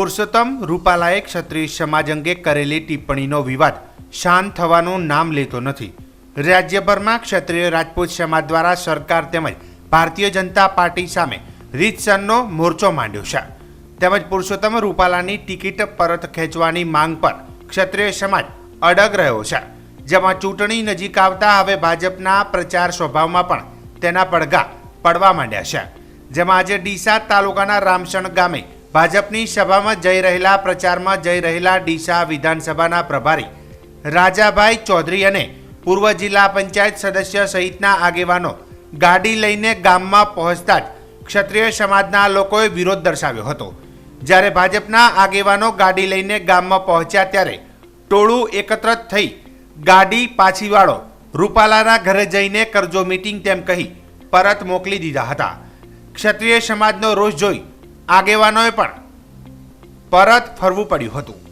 પુરુષોત્તમ રૂપાલાએ ક્ષત્રિય સમાજ અંગે કરેલી ટિપ્પણીનો વિવાદ શાંત થવાનું નામ લેતો નથી. રાજ્યભરમાં ક્ષત્રિય રાજપૂત સમાજ દ્વારા સરકાર તેમજ ભારતીય જનતા પાર્ટી સામે રીતસરનો મોરચો માંડ્યો છે. તેમજ પુરુષોત્તમ રૂપાલાની ટિકિટ પરત ખેંચવાની માંગ પર ક્ષત્રિય સમાજ અડગ રહ્યો છે. જેમાં ચૂંટણી નજીક આવતા હવે ભાજપના પ્રચાર સ્વભાવમાં પણ તેના પડઘા પડવા માંડ્યા છે. જેમાં આજે ડીસા તાલુકાના રામસણ ગામે ભાજપની સભામાં જઈ રહેલા પ્રચારમાં જઈ રહેલા ડીસા વિધાનસભાના પ્રભારી રાજાભાઈ ચૌધરી અને પૂર્વ જિલ્લા પંચાયત સદસ્ય સહિતના આગેવાનો ગાડી લઈને ગામમાં પહોંચતા જ ક્ષત્રિય સમાજના લોકોએ વિરોધ દર્શાવ્યો હતો. જ્યારે ભાજપના આગેવાનો ગાડી લઈને ગામમાં પહોંચ્યા ત્યારે ટોળું એકત્ર થઈ ગાડી પાછી વાળો રૂપાલાના ઘરે જઈને કરજો મીટિંગ તેમ કહી પરત મોકલી દીધા હતા. ક્ષત્રિય સમાજનો રોષ જોઈ આગેવાનોએ પણ પરત ફરવું પડ્યું હતું.